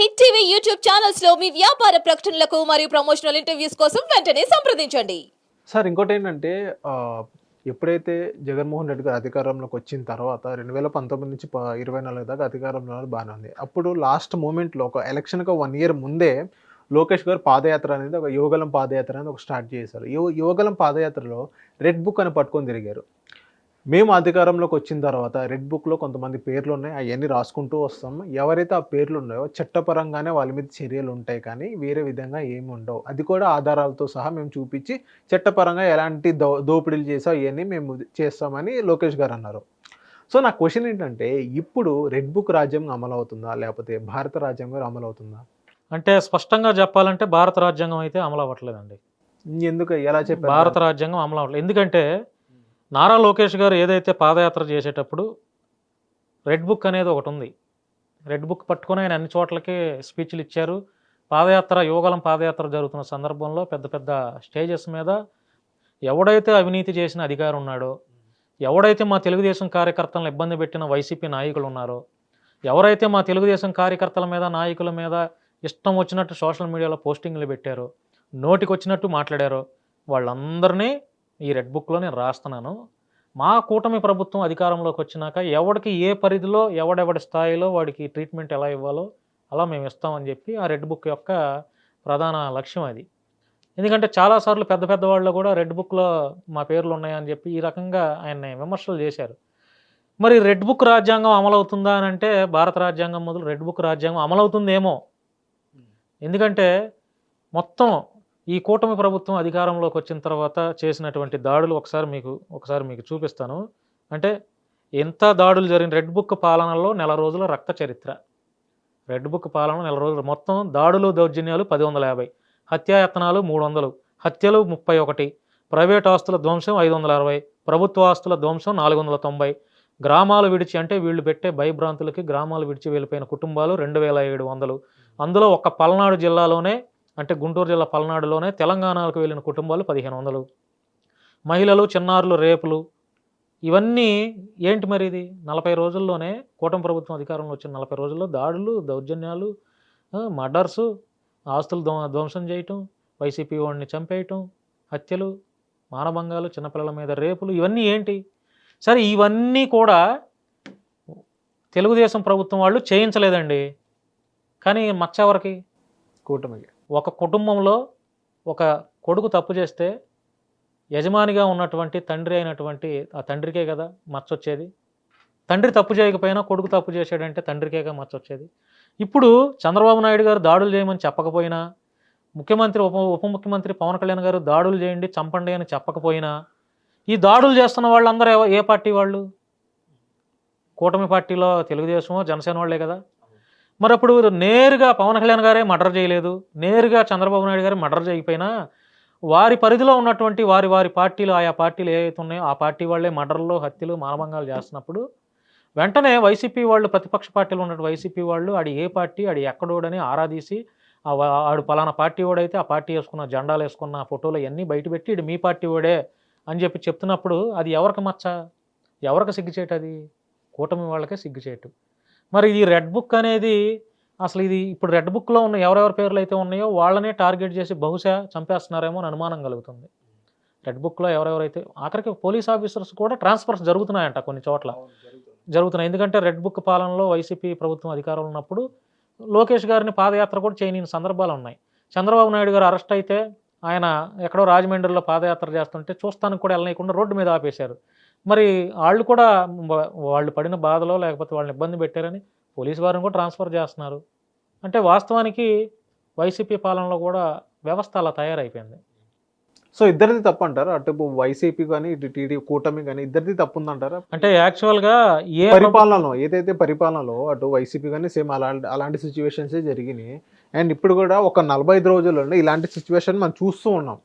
Hit TV YouTube ఛానల్స్లో మీ వ్యాపార ప్రకటనలకు మరియు ప్రమోషనల్ ఇంటర్వ్యూస్ కోసం వెంటనే సంప్రదించండి. సార్ ఇంకోటి ఏంటంటే ఎప్పుడైతే జగన్మోహన్ రెడ్డి గారు అధికారంలోకి వచ్చిన తర్వాత రెండు వేల పంతొమ్మిది నుంచి ప- ఇరవై నాలుగు దాకా అధికారంలో బాగానే ఉంది. అప్పుడు లాస్ట్ మూమెంట్లో ఒక ఎలక్షన్కి వన్ ఇయర్ ముందే లోకేష్ గారు పాదయాత్ర అనేది ఒక యువగలం పాదయాత్ర అనేది ఒక స్టార్ట్ చేశారు. యువ యువగలం పాదయాత్రలో రెడ్ బుక్ అని పట్టుకొని తిరిగారు. మేము అధికారంలోకి వచ్చిన తర్వాత రెడ్ బుక్లో కొంతమంది పేర్లు ఉన్నాయి అవన్నీ రాసుకుంటూ వస్తాం. ఎవరైతే ఆ పేర్లు ఉన్నాయో చట్టపరంగానే వాళ్ళ మీద చర్యలు ఉంటాయి కానీ వేరే విధంగా ఏమి ఉండవు. అది కూడా ఆధారాలతో సహా మేము చూపించి చట్టపరంగా ఎలాంటి దో దోపిడీలు చేసా అవన్నీ మేము చేస్తామని లోకేష్ గారు అన్నారు. సో నా క్వశ్చన్ ఏంటంటే ఇప్పుడు రెడ్ బుక్ రాజ్యాంగం అమలు అవుతుందా లేకపోతే భారత రాజ్యాంగం అమలు అవుతుందా అంటే స్పష్టంగా చెప్పాలంటే భారత రాజ్యాంగం అయితే అమలు అవ్వట్లేదండి ఎందుకు? ఎలా చెప్పారు? భారత రాజ్యాంగం అమలు అవ్వట్లేదు ఎందుకంటే నారా లోకేష్ గారు ఏదైతే పాదయాత్ర చేసేటప్పుడు రెడ్ బుక్ అనేది ఒకటి ఉంది. రెడ్ బుక్ పట్టుకొని ఆయన అన్ని చోట్లకి స్పీచ్లు ఇచ్చారు. పాదయాత్ర యువగలం పాదయాత్ర జరుగుతున్న సందర్భంలో పెద్ద పెద్ద స్టేజెస్ మీద ఎవడైతే అవినీతి చేసిన అధికారం ఉన్నాడో ఎవడైతే మా తెలుగుదేశం కార్యకర్తలను ఇబ్బంది పెట్టిన వైసీపీ నాయకులు ఉన్నారో ఎవరైతే మా తెలుగుదేశం కార్యకర్తల మీద నాయకుల మీద ఇష్టం వచ్చినట్టు సోషల్ మీడియాలో పోస్టింగ్లు పెట్టారో నోటికి వచ్చినట్టు మాట్లాడారో వాళ్ళందరినీ ఈ రెడ్ బుక్లో నేను రాస్తున్నాను. మా కూటమి ప్రభుత్వం అధికారంలోకి వచ్చినాక ఎవడికి ఏ పరిధిలో ఎవడెవడి స్థాయిలో వాడికి ట్రీట్మెంట్ ఎలా ఇవ్వాలో అలా మేము ఇస్తామని చెప్పి ఆ రెడ్ బుక్ యొక్క ప్రధాన లక్ష్యం అది. ఎందుకంటే చాలాసార్లు పెద్ద పెద్ద వాళ్ళు కూడా రెడ్ బుక్లో మా పేర్లు ఉన్నాయని చెప్పి ఈ రకంగా ఆయన్ని విమర్శలు చేశారు. మరి రెడ్ బుక్ రాజ్యాంగం అమలవుతుందా అని అంటే భారత రాజ్యాంగం మొదలు రెడ్ బుక్ రాజ్యాంగం అమలవుతుందేమో. ఎందుకంటే మొత్తం ఈ కూటమి ప్రభుత్వం అధికారంలోకి వచ్చిన తర్వాత చేసినటువంటి దాడులు ఒకసారి మీకు ఒకసారి మీకు చూపిస్తాను. అంటే ఎంత దాడులు జరిగిన రెడ్ బుక్ పాలనలో నెల రోజుల రక్త చరిత్ర. రెడ్ బుక్ పాలన నెల రోజులు మొత్తం దాడులు దౌర్జన్యాలు పది వందల యాభై. హత్యాయత్నాలు మూడు వందలు. హత్యలు ముప్పై ఒకటి. ప్రైవేట్ ఆస్తుల ధ్వంసం ఐదు వందల అరవై. ప్రభుత్వ ఆస్తుల ధ్వంసం నాలుగు వందల తొంభై. గ్రామాలు విడిచి అంటే వీళ్ళు పెట్టే భయభ్రాంతులకి గ్రామాలు విడిచి వెళ్ళిపోయిన కుటుంబాలు రెండు వేల ఏడు వందలు. అందులో ఒక పల్నాడు జిల్లాలోనే అంటే గుంటూరు జిల్లా పల్నాడులోనే తెలంగాణకు వెళ్ళిన కుటుంబాలు పదిహేను వందలు. మహిళలు చిన్నారులు రేపులు ఇవన్నీ ఏంటి మరి ఇది? నలభై రోజుల్లోనే కూటమి ప్రభుత్వం అధికారంలో వచ్చిన నలభై రోజుల్లో దాడులు దౌర్జన్యాలు మర్డర్సు ఆస్తులు ధ్వ ధ్వంసం చేయటం వైసీపీ వాడిని చంపేయటం హత్యలు మానభంగాలు చిన్నపిల్లల మీద రేపులు ఇవన్నీ ఏంటి? సరే ఇవన్నీ కూడా తెలుగుదేశం ప్రభుత్వం వాళ్ళు చేయించలేదండి. కానీ మచ్చ ఎవరికి? కూటమికి. ఒక కుటుంబంలో ఒక కొడుకు తప్పు చేస్తే యజమానిగా ఉన్నటువంటి తండ్రి అయినటువంటి ఆ తండ్రికే కదా మచ్చొచ్చేది. తండ్రి తప్పు చేయకపోయినా కొడుకు తప్పు చేశాడంటే తండ్రికేగా మచ్చొచ్చేది. ఇప్పుడు చంద్రబాబు నాయుడు గారు దాడులు చేయమని చెప్పకపోయినా ముఖ్యమంత్రి ఉప ఉప ముఖ్యమంత్రి పవన్ కళ్యాణ్ గారు దాడులు చేయండి చంపండి అని చెప్పకపోయినా ఈ దాడులు చేస్తున్న వాళ్ళందరూ ఏ పార్టీ వాళ్ళు? కూటమి పార్టీలో తెలుగుదేశమో జనసేన వాళ్ళే కదా. మరి అప్పుడు నేరుగా పవన్ కళ్యాణ్ గారే మర్డర్ చేయలేదు నేరుగా చంద్రబాబు నాయుడు గారు మర్డర్ చేయకపోయినా వారి పరిధిలో ఉన్నటువంటి వారి వారి పార్టీలు ఆయా పార్టీలు ఏవైతే ఉన్నాయో ఆ పార్టీ వాళ్ళే మర్డర్లు హత్యలు మానభంగాలు చేస్తున్నప్పుడు వెంటనే వైసీపీ వాళ్ళు ప్రతిపక్ష పార్టీలు ఉన్న వైసీపీ వాళ్ళు ఆడి ఏ పార్టీ ఆడి ఎక్కడోడని ఆరాధీసి ఆ వా- ఆడు పలానా పార్టీ వాడైతే ఆ పార్టీ వేసుకున్న జెండాలు వేసుకున్న ఫోటోలు అన్నీ బయటపెట్టి ఇడు మీ పార్టీ వాడే అని చెప్పి చెప్తున్నప్పుడు అది ఎవరికి మచ్చ? ఎవరికి సిగ్గుచేటది అది? కూటమి వాళ్ళకే సిగ్గుచేటు. మరి ఈ రెడ్ బుక్ అనేది అసలు ఇది ఇప్పుడు రెడ్ బుక్లో ఉన్న ఎవరెవరి పేర్లు అయితే ఉన్నాయో వాళ్ళనే టార్గెట్ చేసి బహుశా చంపేస్తున్నారేమో అని అనుమానం కలుగుతుంది. రెడ్ బుక్లో ఎవరెవరైతే ఆఖరికి పోలీస్ ఆఫీసర్స్ కూడా ట్రాన్స్ఫర్స్ జరుగుతున్నాయంట కొన్ని చోట్ల. జరుగుతున్నాయి. ఎందుకంటే రెడ్ బుక్ పాలనలో వైసీపీ ప్రభుత్వం అధికారంలో ఉన్నప్పుడు లోకేష్ గారిని పాదయాత్ర కూడా చేయని సందర్భాలు ఉన్నాయి. చంద్రబాబు నాయుడు గారు అరెస్ట్ అయితే ఆయన ఎక్కడో రాజమండ్రిలో పాదయాత్ర చేస్తుంటే చూస్తానికి కూడా వెళ్ళనీయకుండా రోడ్డు మీద ఆపేశారు. మరి వాళ్ళు కూడా వాళ్ళు పడిన బాధలో లేకపోతే వాళ్ళని ఇబ్బంది పెట్టారని పోలీసు వారిని కూడా ట్రాన్స్ఫర్ చేస్తున్నారు. అంటే వాస్తవానికి వైసీపీ పాలనలో కూడా వ్యవస్థ అలా తయారైపోయింది. సో ఇద్దరిది తప్పు అంటారా అటు వైసీపీ కానీ ఇటు టీడీ కూటమి కానీ ఇద్దరిది తప్పు ఉందంటారా అంటే యాక్చువల్గా ఏ పరిపాలనలో ఏదైతే పరిపాలనలో అటు వైసీపీ కానీ సేమ్ అలాంటి అలాంటి సిచ్యువేషన్స్ జరిగినాయి. అండ్ ఇప్పుడు కూడా ఒక నలభై ఐదు రోజుల్లో ఇలాంటి సిచ్యువేషన్ మనం చూస్తూ ఉన్నాం.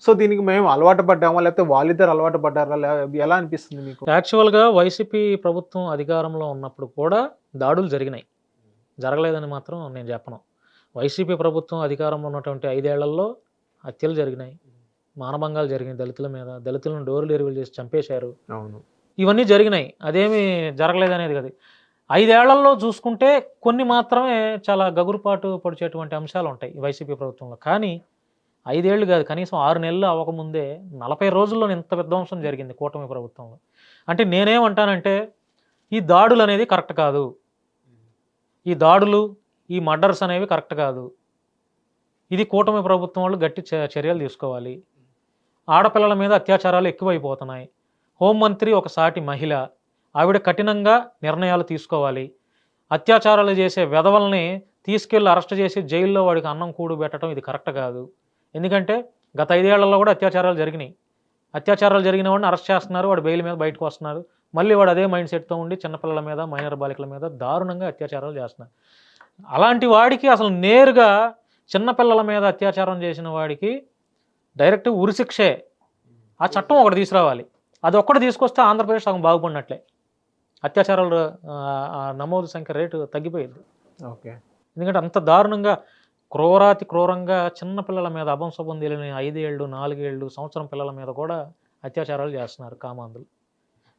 సో దీనికి మేము అలవాటు పడ్డామా? లేకపోతే వాళ్ళిద్దరు అలవాటు పడ్డారా? ఎలా అనిపిస్తుంది మీకు? యాక్చువల్గా వైసీపీ ప్రభుత్వం అధికారంలో ఉన్నప్పుడు కూడా దాడులు జరిగినాయి. జరగలేదని మాత్రం నేను చెప్పను. వైసీపీ ప్రభుత్వం అధికారంలో ఉన్నటువంటి ఐదేళ్ళలో హత్యలు జరిగినాయి. మానభంగాలు జరిగినాయి దళితుల మీద. దళితులను డోర్లు ఎరువులు చేసి చంపేశారు. అవును. ఇవన్నీ జరిగినాయి. అదేమి జరగలేదనేది కదా. ఐదేళ్ళలో చూసుకుంటే కొన్ని మాత్రమే చాలా గగురుపాటు పొడిచేటువంటి అంశాలు ఉంటాయి వైసీపీ ప్రభుత్వంలో. కానీ ఐదేళ్ళు కాదు కనీసం ఆరు నెలలు అవ్వకముందే నలభై రోజుల్లో ఇంత విధ్వంసం జరిగింది కూటమి ప్రభుత్వంలో. అంటే నేనేమంటానంటే ఈ దాడులు అనేది కరెక్ట్ కాదు. ఈ దాడులు ఈ మర్డర్స్ అనేవి కరెక్ట్ కాదు. ఇది కూటమి ప్రభుత్వం వాళ్ళు గట్టి చ- చర్యలు తీసుకోవాలి. ఆడపిల్లల మీద అత్యాచారాలు ఎక్కువైపోతున్నాయి. హోంమంత్రి ఒక సాటి మహిళ ఆవిడ కఠినంగా నిర్ణయాలు తీసుకోవాలి. అత్యాచారాలు చేసే వెధవల్ని తీసుకెళ్ళి అరెస్ట్ చేసి జైల్లో వాడికి అన్నం కూడు పెట్టడం ఇది కరెక్ట్ కాదు. ఎందుకంటే గత ఐదేళ్ళలో కూడా అత్యాచారాలు జరిగినాయి. అత్యాచారాలు జరిగిన వాడిని అరెస్ట్ చేస్తున్నారు వాడు బెయిల్ మీద బయటకు వస్తున్నారు. మళ్ళీ వాడు అదే మైండ్ సెట్తో ఉండి చిన్నపిల్లల మీద మైనర్ బాలికల మీద దారుణంగా అత్యాచారాలు చేస్తున్నారు. అలాంటి వాడికి అసలు నేరుగా చిన్నపిల్లల మీద అత్యాచారం చేసిన వాడికి డైరెక్ట్ ఉరిశిక్షే ఆ చట్టం ఒకటి తీసుకురావాలి. అది ఒక్కటి తీసుకొస్తే ఆంధ్రప్రదేశ్ సగం బాగుపడినట్లే. అత్యాచారాలు నమోదు సంఖ్య రేటు తగ్గిపోయింది. ఓకే. ఎందుకంటే అంత దారుణంగా క్రూరాతి క్రూరంగా చిన్న పిల్లల మీద అభంశుభం తెలియని ఐదేళ్ళు నాలుగేళ్ళు సంవత్సరం పిల్లల మీద కూడా అత్యాచారాలు చేస్తున్నారు కామాంధులు.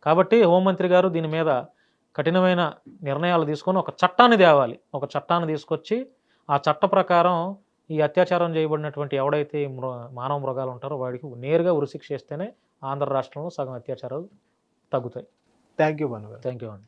కాబట్టి హోంమంత్రి గారు దీని మీద కఠినమైన నిర్ణయాలు తీసుకొని ఒక చట్టాన్ని తేవాలి. ఒక చట్టాన్ని తీసుకొచ్చి ఆ చట్ట ప్రకారం ఈ అత్యాచారం చేయబడినటువంటి ఎవడైతే మృ మానవ మృగాలు ఉంటారో వాడికి నేరుగా ఉరిశిక్ష ఇస్తేనే ఆంధ్ర రాష్ట్రంలో సగం అత్యాచారాలు తగ్గుతాయి. Thank you Bhanu thank you అండి